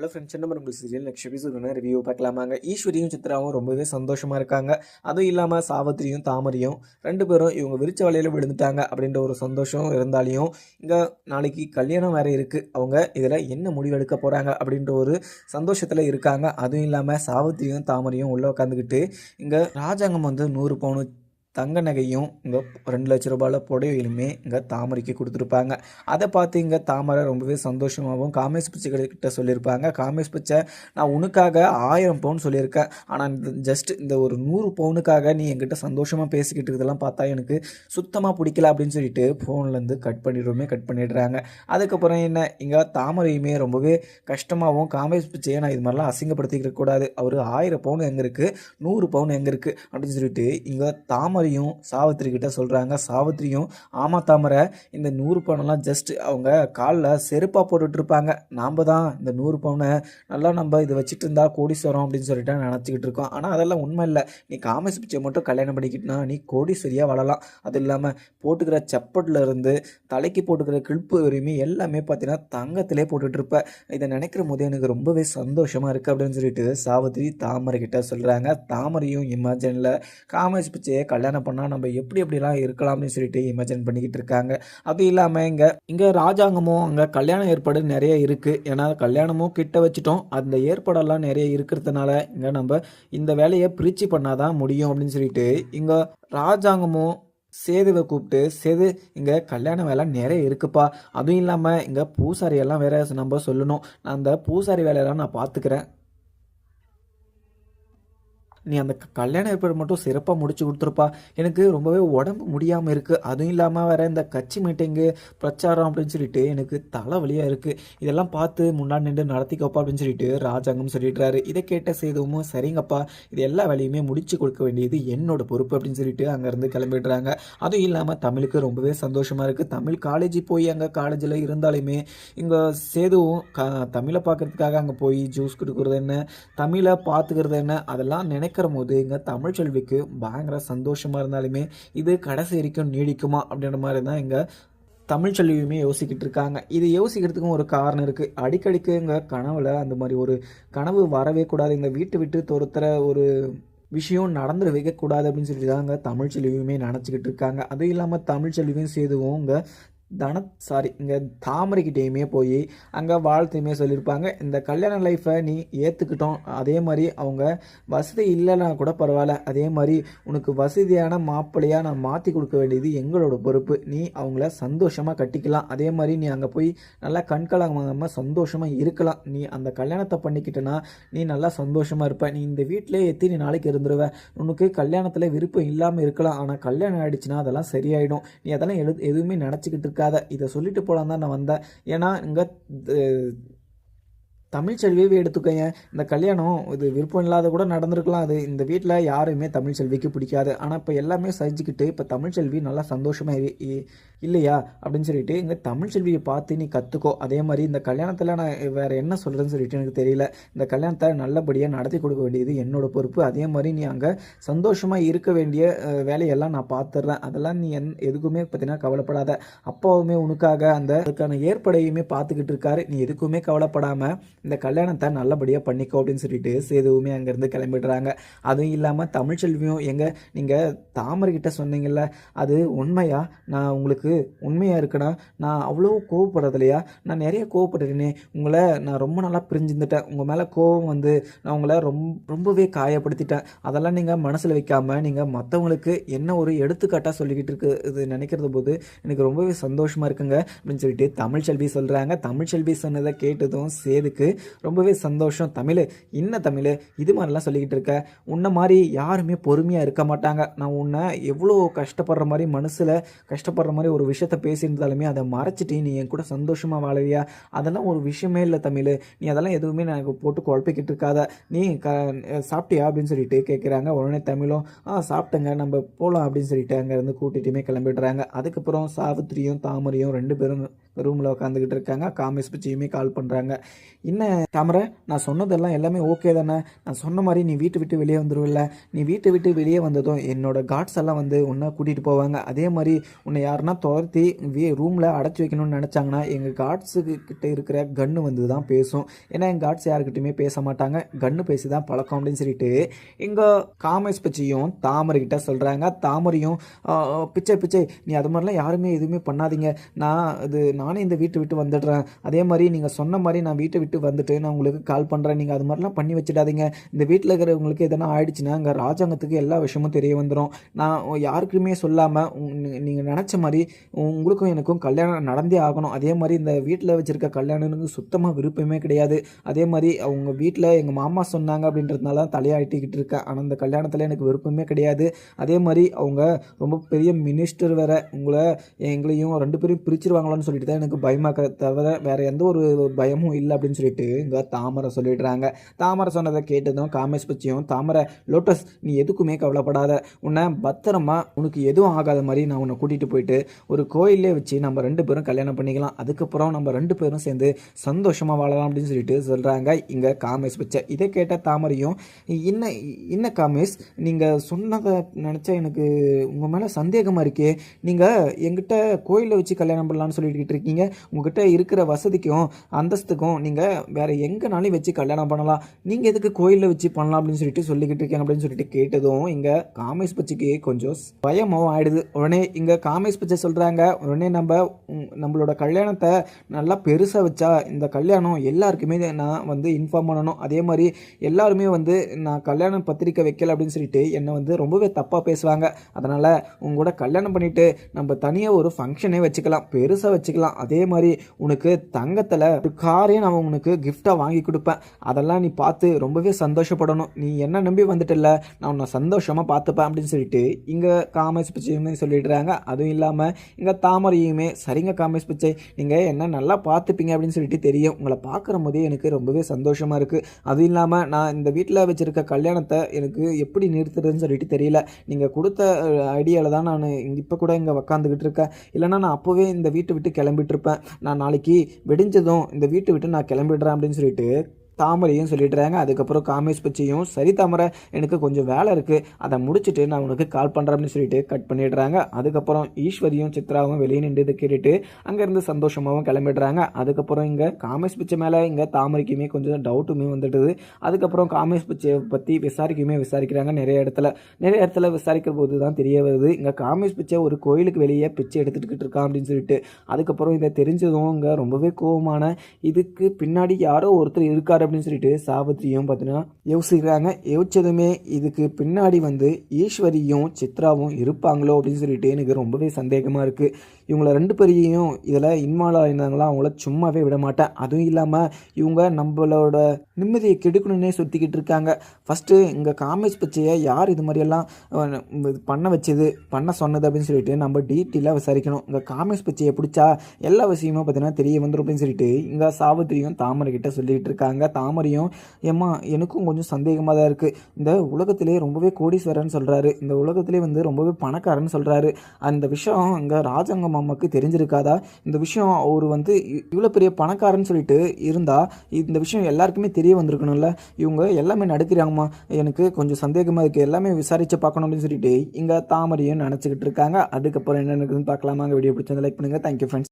Hello friends நம்ம உங்களுக்கு serial next episode review பார்க்கலாமாங்க? ஈஸ்வரியும் சித்ராவும் ரொம்பவே சந்தோஷமாக இருக்காங்க. அதுவும் இல்லாமல் சாவித்திரியும் தாமரையும் ரெண்டு பேரும் இவங்க விரிச்ச வலையில் விழுந்துட்டாங்க அப்படின்ற ஒரு சந்தோஷம் இருந்தாலையும் இங்கே நாளைக்கு கல்யாணம் வேறு இருக்குது அவங்க இதில் என்ன முடிவெடுக்க போகிறாங்க அப்படின்ற ஒரு சந்தோஷத்தில் இருக்காங்க. அதுவும் இல்லாமல் சாவித்திரியும் தாமரையும் உள்ளே உட்காந்துக்கிட்டு இங்கே ராஜாங்கம் வந்து நூறு பவுனு தங்க நகையும் இங்கே ரெண்டு லட்ச ரூபாயில் புடவையிலுமே இங்கே தாமரைக்கு கொடுத்துருப்பாங்க. அதை பார்த்து இங்கே தாமரை ரொம்பவே சந்தோஷமாகவும் காமேஷ் பிச்சை கிட்ட சொல்லியிருப்பாங்க. காமேஷ் பிச்சை நான் உனக்காக ஆயிரம் பவுன் சொல்லியிருக்கேன். ஆனால் இந்த ஜஸ்ட் இந்த ஒரு நூறு பவுனுக்காக நீ என்கிட்ட சந்தோஷமாக பேசிக்கிட்டு இருக்கிறதெல்லாம் பார்த்தா எனக்கு சுத்தமாக பிடிக்கல அப்படின்னு சொல்லிட்டு ஃபோன்லேருந்து கட் பண்ணிடுறோமே கட் பண்ணிடுறாங்க. அதுக்கப்புறம் என்ன? இங்கே தாமரையுமே ரொம்பவே கஷ்டமாகவும் காமேஷ் பிச்சையை நான் இது மாதிரிலாம் அசிங்கப்படுத்திக்கிற கூடாது. அவர் ஆயிரம் பவுன் எங்கே இருக்குது நூறு பவுன் எங்கே இருக்குது அப்படின்னு சொல்லிட்டு இங்கே தாமரை தாமரையும் சாவித்திரி கிட்ட சொல்கிறாங்க சாவித்திரியும் ஆமா தாமரை இந்த நூறு பவுனெல்லாம் ஜஸ்ட் அவங்க காலில் செருப்பாக போட்டுட்ருப்பாங்க நாம் தான் இந்த நூறு பவுனை நல்லா நம்ம இதை வச்சுட்டு இருந்தா கோடீஸ்வரம் அப்படின்னு சொல்லிட்டு நினச்சிக்கிட்டு இருக்கோம். ஆனால் அதெல்லாம் உண்மை இல்லை. நீ காமேஷ் பிச்சை மட்டும் கல்யாணம் பண்ணிக்கிட்டுனா நீ கோடீஸ்வரியாக வளரலாம் அது இல்லாமல் போட்டுக்கிற செப்பட்டில் இருந்து தலைக்கு போட்டுக்கிற கிழிப்பு வரையுமே எல்லாமே பார்த்தீங்கன்னா தங்கத்திலே போட்டுட்ருப்ப இதை நினைக்கிற போது எனக்கு ரொம்பவே சந்தோஷமாக இருக்குது அப்படின்னு சொல்லிட்டு சாவித்திரி தாமரை கிட்ட சொல்கிறாங்க தாமரையும் இமேஜினில் காமேஷ் பிச்சையை கல்யாணம் பண்ணால் நம்ம எப்படி எப்படிலாம் இருக்கலாம் அப்படின்னு சொல்லிட்டு இமேஜின் பண்ணிக்கிட்டு இருக்காங்க. அது இல்லாமல் இங்கே இங்கே ராஜாங்கமும் அங்கே கல்யாண ஏற்பாடு நிறைய இருக்குது ஏன்னா கல்யாணமும் கிட்ட வச்சுட்டோம். அந்த ஏற்பாடெல்லாம் நிறைய இருக்கிறதுனால இங்கே நம்ம இந்த வேலையை பிரித்து பண்ணாதான் முடியும் அப்படின்னு சொல்லிட்டு இங்கே ராஜாங்கமும் சேதுவை கூப்பிட்டு சேது இங்கே கல்யாண வேலை நிறைய இருக்குப்பா. அதுவும் இல்லாமல் இங்கே பூசாரி எல்லாம் வேற நம்ம சொல்லணும். நான் அந்த பூசாரி வேலையெல்லாம் நான் பார்த்துக்கிறேன். நீ அந்த கல்யாண ஏற்பாடு மட்டும் சிறப்பாக முடிச்சு கொடுத்துருப்பா. எனக்கு ரொம்பவே உடம்பு முடியாமல் இருக்குது அதுவும் இல்லாமல் வேறு இந்த கட்சி மீட்டிங்கு பிரச்சாரம் அப்படின்னு சொல்லிட்டு எனக்கு தலைவலியாக இருக்குது இதெல்லாம் பார்த்து முன்னாடி நின்று நடத்திக்கப்பா அப்படின்னு சொல்லிட்டு ராஜாங்கம் சொல்லிடுறாரு. இதை கேட்ட சேதுவும் சரிங்கப்பா இது எல்லா வேலையுமே முடிச்சு கொடுக்க வேண்டியது என்னோட பொறுப்பு அப்படின்னு சொல்லிட்டு அங்கேருந்து கிளம்பிடுறாங்க. அதுவும் இல்லாமல் தமிழுக்கு ரொம்பவே சந்தோஷமாக இருக்குது தமிழ் காலேஜ் போய் அங்கே காலேஜில் இருந்தாலுமே இங்கே சேதுவும் க தமிழை பார்க்குறதுக்காக அங்கே போய் ஜூஸ் கொடுக்குறது என்ன தமிழை பார்த்துக்கிறது என்ன அதெல்லாம் நினைக்கிற போது எங்கள் தமிழ் செல்விக்கு பயங்கர சந்தோஷமாக இருந்தாலுமே இது கடைசி வரைக்கும் நீடிக்குமா அப்படின்ற மாதிரி தான் எங்கள் தமிழ் செல்வியுமே யோசிக்கிட்டு இருக்காங்க. இது யோசிக்கிறதுக்கும் ஒரு காரணம் இருக்குது அடிக்கடிக்கு எங்கள் கனவில் அந்த மாதிரி ஒரு கனவு வரவே கூடாது. எங்கள் வீட்டை விட்டு துரத்துற ஒரு விஷயம் நடந்துட வைக்கக்கூடாது அப்படின்னு சொல்லி தாங்க தமிழ் செல்வியுமே நினச்சிக்கிட்டு இருக்காங்க. அதுவும் இல்லாமல் தமிழ் செல்வியும் சேதுவும் இங்கே தன சாரி இங்கே தாமரைக்கிட்டேயுமே போய் அங்கே வாழ்த்தையுமே சொல்லியிருப்பாங்க இந்த கல்யாண லைஃப்பை நீ ஏற்றுக்கிட்டோம் அதே மாதிரி அவங்க வசதி இல்லைன்னா கூட பரவாயில்ல. அதே மாதிரி உனக்கு வசதியான மாப்பிள்ளையாக நான் மாற்றி கொடுக்க வேண்டியது எங்களோட பொறுப்பு. நீ அவங்கள சந்தோஷமாக கட்டிக்கலாம். அதே மாதிரி நீ அங்கே போய் நல்லா கண்கலங்காமல் சந்தோஷமாக இருக்கலாம். நீ அந்த கல்யாணத்தை பண்ணிக்கிட்டனா நீ நல்லா சந்தோஷமாக இருப்ப. நீ இந்த வீட்டிலே எத்தனை நாளைக்கு இருந்துருவ. உனக்கு கல்யாணத்தில் விருப்பம் இல்லாமல் இருக்கலாம். ஆனால் கல்யாணம் ஆயிடுச்சுன்னா அதெல்லாம் சரியாயிடும். நீ அதெல்லாம் எது எதுவுமே நினச்சிக்கிட்டு இருக்க இருக்காத. இதை சொல்லிட்டு போகலாம் தான் நான் வந்தேன். ஏன்னா இங்கே தமிழ் செல்வியவே எடுத்துக்கோங்க. இந்த கல்யாணம் இது விருப்பம் இல்லாத கூட நடந்திருக்கலாம். அது இந்த வீட்டில் யாருமே தமிழ் செல்விக்கு பிடிக்காது. ஆனால் இப்போ எல்லாமே சகிச்சுக்கிட்டு இப்போ தமிழ் செல்வி நல்லா சந்தோஷமாக இல்லையா? அப்படின்னு சொல்லிட்டு இங்கே தமிழ் செல்வியை பார்த்து நீ கற்றுக்கோ அதே மாதிரி இந்த கல்யாணத்தில் நான் வேறு என்ன சொல்கிறேன்னு சொல்லிட்டு எனக்கு தெரியல. இந்த கல்யாணத்தை நல்லபடியாக நடத்தி கொடுக்க வேண்டியது என்னோடய பொறுப்பு. அதே மாதிரி நீ அங்கே சந்தோஷமாக இருக்க வேண்டிய வேலையெல்லாம் நான் பார்த்துட்றேன் அதெல்லாம் நீ என் எதுக்குமே பார்த்தீங்கன்னா கவலைப்படாத. அப்பாவுமே உனக்காக அந்த அதுக்கான ஏற்படையுமே பார்த்துக்கிட்டு இருக்காரு. நீ எதுக்குமே கவலைப்படாமல் இந்த கல்யாணத்தை நல்லபடியாக பண்ணிக்கோ அப்படின்னு சொல்லிட்டு சேதுவுமே அங்கேருந்து கிளம்பிடுறாங்க. அதுவும் இல்லாமல் தமிழ்ச்செல்வியும் எங்கே நீங்கள் தாமரைக்கிட்ட சொன்னீங்கல்ல அது உண்மையா? நான் உங்களுக்கு உண்மையாக இருக்குன்னா நான் அவ்வளோ கோவப்படுறது இல்லையா நான் நிறைய கோவப்பட்டுருக்கேனே. உங்களை நான் ரொம்ப நல்லா பிரிஞ்சிருந்துட்டேன் உங்கள் மேலே கோவம் வந்து நான் உங்களை ரொம்ப ரொம்பவே காயப்படுத்திட்டேன். அதெல்லாம் நீங்கள் மனசில் வைக்காமல் நீங்கள் மற்றவங்களுக்கு என்ன ஒரு எடுத்துக்காட்டாக சொல்லிக்கிட்டு இருக்கு இது நினைக்கிறது போது எனக்கு ரொம்பவே சந்தோஷமாக இருக்குங்க அப்படின்னு சொல்லிட்டு தமிழ்ச்செல்வி சொல்கிறாங்க தமிழ்ச்செல்வி சொன்னதை கேட்டதும் சேதுக்கு ரொம்பவே சந்தோஷம். தமிழ் என்ன தமிழ்? இது மாதிரிலாம் சொல்லிக்கிட்டு இருக்க. உன்னை மாதிரி யாருமே பொறுமையாக இருக்க மாட்டாங்க. நான் உன்னை எவ்வளோ கஷ்டப்படுற மாதிரி மனசில் கஷ்டப்படுற மாதிரி ஒரு விஷயத்த பேசியிருந்தாலுமே அதை மறைச்சிட்டு நீ என் கூட சந்தோஷமாக வாழவியா? அதெல்லாம் ஒரு விஷயமே இல்லை தமிழ். நீ அதெல்லாம் எதுவுமே எனக்கு போட்டு குழப்பிக்கிட்டு இருக்காத. நீ க சாப்பிட்டியா அப்படின்னு சொல்லிட்டு கேட்குறாங்க உடனே தமிழும் ஆ சாப்பிட்டேங்க. நம்ம போகலாம் அப்படின்னு சொல்லிட்டு அங்கேருந்து கூட்டிகிட்டுமே கிளம்பிடுறாங்க. அதுக்கப்புறம் சாவித்திரியும் தாமரையும் ரெண்டு பேரும் ரூமில் உட்காந்துக்கிட்டு இருக்காங்க. காமேஷ் பிச்சியுமே கால் பண்ணுறாங்க என்ன என்ன தாமரை? நான் சொன்னதெல்லாம் எல்லாமே ஓகே தானே. நான் சொன்ன மாதிரி நீ வீட்டை விட்டு வெளியே வந்துடுவில்ல நீ வீட்டை விட்டு வெளியே வந்ததும் என்னோட காட்ஸ் எல்லாம் வந்து உன்னை கூட்டிகிட்டு போவாங்க. அதே மாதிரி உன்னை யாருன்னா துரத்தி வீ ரூமில் அடைச்சி வைக்கணும்னு நினச்சாங்கன்னா எங்கள் காட்ஸுக்கு கிட்ட இருக்கிற கன்று வந்து தான் பேசும். ஏன்னா எங்கள் காட்ஸ் யாருக்கிட்டையுமே பேச மாட்டாங்க. கன்று பேசி தான் பழக்கம் அப்படின்னு சொல்லிட்டு எங்கள் காமேஷ் பச்சியும் தாமரைக்கிட்ட சொல்கிறாங்க தாமரையும் பிச்சை பிச்சை. நீ அது மாதிரிலாம் யாருமே எதுவுமே பண்ணாதீங்க. நான் இது நானே இந்த வீட்டை விட்டு வந்துடுறேன். அதே மாதிரி நீங்கள் சொன்ன மாதிரி நான் வீட்டை விட்டு வந்துட்டு நான் உங்களுக்கு கால் பண்ணுறேன் நீங்கள் அது மாதிரிலாம் பண்ணி வச்சிடாதீங்க. இந்த வீட்டில் இருக்கிறவங்களுக்கு எதனா ஆயிடுச்சுன்னா அங்கே ராஜாங்கத்துக்கு எல்லா விஷயமும் தெரிய வந்துடும் நான் யாருக்குமே சொல்லாமல் நீங்கள் நினச்ச மாதிரி உங்களுக்கும் எனக்கும் கல்யாணம் நடந்தே ஆகணும். அதே மாதிரி இந்த வீட்டில் வச்சுருக்க கல்யாணனுக்கு சுத்தமாக விருப்பமே கிடையாது. அதே மாதிரி அவங்க வீட்டில் எங்கள் மாமா சொன்னாங்க அப்படின்றதுனால தான் தலையாட்டிக்கிட்டு இருக்கேன் ஆனால் இந்த கல்யாணத்தில் எனக்கு விருப்பமே கிடையாது. அதே மாதிரி அவங்க ரொம்ப பெரிய மினிஸ்டர் வேற. உங்களை எங்களையும் ரெண்டு பேரும் பிரிச்சிருவாங்களான்னு சொல்லிட்டு தான் எனக்கு பயமாக தவிர வேற எந்த ஒரு பயமும் இல்லை அப்படின்னு சொல்லிட்டு இங்கே தாமரை சொல்லிடுறாங்க. தாமரை சொன்னதை கேட்டதும் காமேஷ் பச்சியும் தாமரை லோட்டஸ் நீ எதுக்குமே கவலைப்படாத. உன்னை பத்திரமா உனக்கு எதுவும் ஆகாத மாதிரி நான் உன்னை கூட்டிகிட்டு போயிட்டு ஒரு கோயிலே வச்சு நம்ம ரெண்டு பேரும் கல்யாணம் பண்ணிக்கலாம். அதுக்கப்புறம் நம்ம ரெண்டு பேரும் சேர்ந்து சந்தோஷமாக வாழலாம் அப்படின்னு சொல்லிட்டு சொல்கிறாங்க இங்கே காமேஷ் பச்சை. இதை கேட்ட தாமரையும் என்ன என்ன காமேஷ் நீங்கள் சொன்னதை நினச்சா எனக்கு உங்கள் மேலே சந்தேகமாக இருக்கே. நீங்கள் எங்கிட்ட கோயிலில் வச்சு கல்யாணம் பண்ணலாம்னு சொல்லிட்டு இருக்கீங்க. உங்ககிட்ட இருக்கிற வசதிக்கும் அந்தஸ்துக்கும் நீங்கள் வேற எங்கேனாலும் வச்சு கல்யாணம் பண்ணலாம். நீங்கள் எதுக்கு கோயிலில் வச்சு பண்ணலாம் அப்படின்னு சொல்லிட்டு சொல்லிக்கிட்டு இருக்கேன் அப்படின்னு சொல்லிட்டு கேட்டதும் இங்கே காமேஷ் பச்சைக்கு கொஞ்சம் பயமோ ஆயிடுது. உடனே இங்கே காமேஷ் பச்சை சொல்கிறாங்க உடனே நம்ம நம்மளோட கல்யாணத்தை நல்லா பெருசாக வச்சா இந்த கல்யாணம் எல்லாருக்குமே நான் வந்து இன்ஃபார்ம் பண்ணணும். அதே மாதிரி எல்லாருமே வந்து நான் கல்யாணம் பத்திரிக்கை வைக்கல அப்படின்னு சொல்லிட்டு என்னை வந்து ரொம்பவே தப்பாக பேசுவாங்க. அதனால் உங்க கூட கல்யாணம் பண்ணிட்டு நம்ம தனியாக ஒரு ஃபங்க்ஷனே வச்சுக்கலாம் பெருசாக வச்சுக்கலாம். அதே மாதிரி உனக்கு தங்கத்தில் ஒரு காரையும் நான் உனக்கு கிஃப்டாக வாங்கி கொடுப்பேன். அதெல்லாம் நீ பார்த்து ரொம்பவே சந்தோஷப்படணும். நீ என்ன நம்பி வந்துட்டல நான் உன்னை சந்தோஷமாக பார்த்துப்பேன் அப்படின்னு சொல்லிட்டு இங்கே காமேஷ் பிச்சையுமே சொல்லிடுறாங்க. அதுவும் இல்லாமல் இங்கே தாமரையுமே சரிங்க காமேஷ் பிச்சை நீங்கள் என்ன நல்லா பார்த்துப்பீங்க அப்படின்னு சொல்லிட்டு தெரியும். உங்களை பார்க்குற போதே எனக்கு ரொம்பவே சந்தோஷமாக இருக்குது அதுவும் இல்லாமல் நான் இந்த வீட்டில் வச்சுருக்க கல்யாணத்தை எனக்கு எப்படி நிறுத்துறதுன்னு சொல்லிட்டு தெரியல. நீங்கள் கொடுத்த ஐடியாவில் தான் நான் இங்கே இப்போ கூட இங்கே உக்காந்துக்கிட்டு இருக்கேன். இல்லைன்னா நான் அப்போவே இந்த வீட்டை விட்டு கிளம்பிட்டு இருப்பேன். நான் நாளைக்கு வெடிஞ்சதும் இந்த வீட்டை விட்டு நான் கிளம்பிடுறேன் அப்படின்னு சொல்லிட்டு தாமரையும் சொல்லிடுறாங்க. அதுக்கப்புறம் காமேஷ் பச்சியும் சரி தாமரை எனக்கு கொஞ்சம் வேலை இருக்குது அதை முடிச்சுட்டு நான் உனக்கு கால் பண்ணுறேன் அப்படின்னு சொல்லிட்டு கட் பண்ணிடுறாங்க. அதுக்கப்புறம் ஈஸ்வரியும் சித்ராவும் வெளியே நின்று இதை கேட்டுட்டு அங்கேருந்து சந்தோஷமாகவும் கிளம்பிடுறாங்க. அதுக்கப்புறம் இங்கே காமேஷ் பிச்சை மேலே இங்கே தாமரைக்குமே கொஞ்சம் டவுட்டுமே வந்துடுது. அதுக்கப்புறம் காமேஷ் பிச்சையை பற்றி விசாரிக்குமே விசாரிக்கிறாங்க. நிறைய இடத்துல நிறைய இடத்துல விசாரிக்கிற போது தான் தெரிய வருது. இங்கே காமேஷ் பிச்சை ஒரு கோயிலுக்கு வெளியே பிச்சை எடுத்துக்கிட்டு இருக்கான் அப்படின்னு சொல்லிட்டு அதுக்கப்புறம் இதை தெரிஞ்சதும் இங்கே ரொம்பவே கோவமான இதுக்கு பின்னாடி யாரோ ஒருத்தர் இருக்கார் அப்படின்னு சொல்லிட்டு சாவித்திரியும் பார்த்தீங்கன்னா யோசிக்கிறாங்க. யோசிச்சதுமே இதுக்கு பின்னாடி வந்து ஈஸ்வரியும் சித்ராவும் இருப்பாங்களோ அப்படின்னு சொல்லிட்டு எனக்கு ரொம்பவே சந்தேகமாக இருக்குது இவங்கள ரெண்டு பேரையும் இதில் இன்வால்வ் ஆயிருந்தாங்களா அவங்கள சும்மாவே விட மாட்டேன். அதுவும் இல்லாமல் இவங்க நம்மளோட நிம்மதியை கெடுக்கணுன்னே சுற்றிக்கிட்டு இருக்காங்க. ஃபஸ்ட்டு இங்கே காமேஷ் பச்சையை யார் இது மாதிரியெல்லாம் இது பண்ண வச்சது பண்ண சொன்னது அப்படின்னு சொல்லிட்டு நம்ம டீட்டெயிலாக விசாரிக்கணும். இங்கே காமேஷ் பச்சையை பிடிச்சா எல்லா விஷயமும் பார்த்தீங்கன்னா தெரிய வந்துடும் அப்படின்னு சொல்லிட்டு இங்கே சாவித்திரியும் தாமரை கிட்ட சொல்லிக்கிட்டு இருக்காங்க. தாமரையும் ஏம்மா எனக்கும் கொஞ்சம் சந்தேகமாக தான் இருக்குது இந்த உலகத்திலே ரொம்பவே கோடீஸ்வரன் சொல்கிறாரு இந்த உலகத்திலே வந்து ரொம்பவே பணக்காரன்னு சொல்கிறாரு அந்த விஷயம் அங்கே ராஜாங்க மாமாவுக்கு தெரிஞ்சிருக்காதா? இந்த விஷயம் அவர் வந்து இவ்வளோ பெரிய பணக்காரன்னு சொல்லிட்டு இருந்தால் இந்த விஷயம் எல்லாருக்குமே தெரிய வந்திருக்கணும்ல. இவங்க எல்லாமே நடக்கிறாங்கம்மா. எனக்கு கொஞ்சம் சந்தேகமாக இருக்குது எல்லாமே விசாரித்து பார்க்கணும் அப்படின்னு சொல்லிட்டு இங்கே தாமரையும் நினச்சிக்கிட்டு இருக்காங்க. அதுக்கப்புறம் என்ன நடக்குதுன்னு பார்க்கலாமா? வீடியோ பிடிச்சிருந்தா லைக் பண்ணுங்கள் தேங்க்யூ ஃப்ரெண்ட்ஸ்